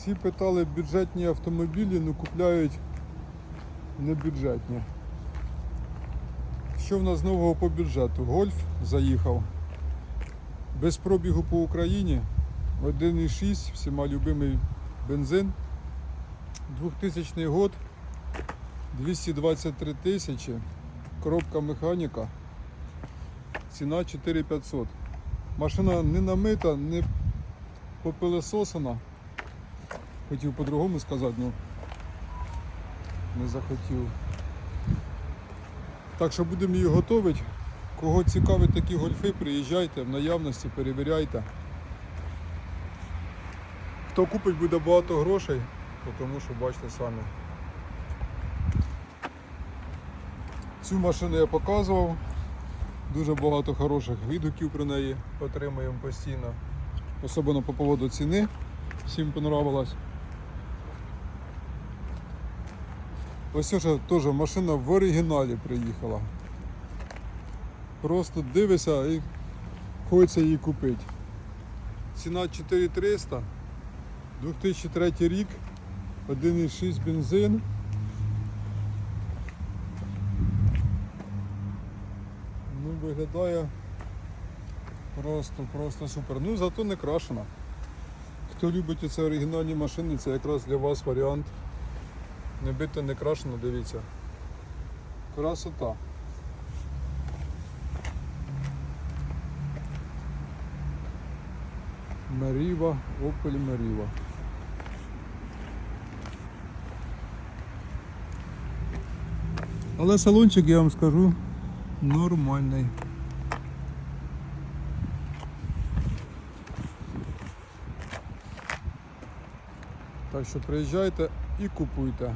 Всі питали бюджетні автомобілі, ну купляють не бюджетні. Що в нас нового по бюджету? Гольф заїхав. Без пробігу по Україні. 1,6, всіма любимий бензин. 2000 год. 223 тисячі. Коробка механіка. Ціна 4500. Машина не намита, не попилесосана. Хотів по-другому сказати, ну не захотів. Так що будемо її готувати. Кого цікавить такі гольфи, приїжджайте в наявності, перевіряйте. Хто купить, буде багато грошей, тому що бачите самі. Цю машину я показував. Дуже багато хороших відгуків про неї отримуємо постійно. Особливо по поводу ціни. Всім понравилось. Ось вже теж машина в оригіналі приїхала. Просто дивишся і хочеться її купити. Ціна 4300, 2003 рік, 1,6 бензин. Ну, виглядає просто, просто супер. Ну, зато не крашена. Хто любить оце оригінальні машини, це якраз для вас варіант. Не бито, не крашено, дивіться. Красота. Меріва, Opel Меріва. Але салончик, я вам скажу, нормальний. Так що приїжджайте і купуйте.